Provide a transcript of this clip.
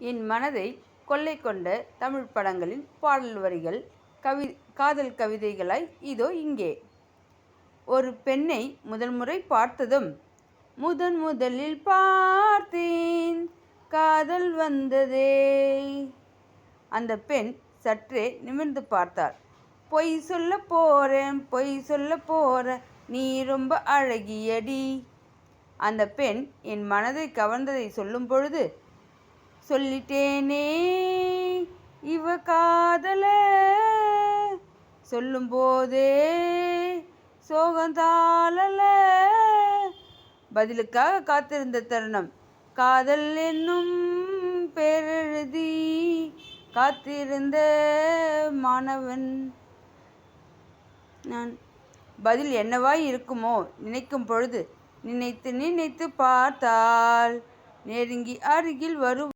என் மனதை கொள்ளை கொண்ட தமிழ் படங்களின் பாடல் வரிகள் கவி காதல் கவிதைகளாய் இதோ இங்கே. ஒரு பெண்ணை முதல் முறை பார்த்ததும் முதன் முதலில் பார்த்தேன் காதல் வந்ததே அந்த பெண் சற்றே நிமிர்ந்து பார்த்தார் பொய் சொல்ல போறேன் பொய் சொல்ல போற நீ ரொம்ப அழகியடி அந்த பெண் என் மனதை கவர்ந்ததை சொல்லும் பொழுது சொல்லிட்டேனே. இவ காதல சொல்லும்போதே சோகந்தாளல பதிலுக்காக காத்திருந்த தருணம். காதல் என்னும் பேரெழுதி காத்திருந்த மாணவன். நான் பதில் என்னவாய் இருக்குமோ நினைக்கும் பொழுது நினைத்து நினைத்து பார்த்தால் நெருங்கி அருகில் வரும்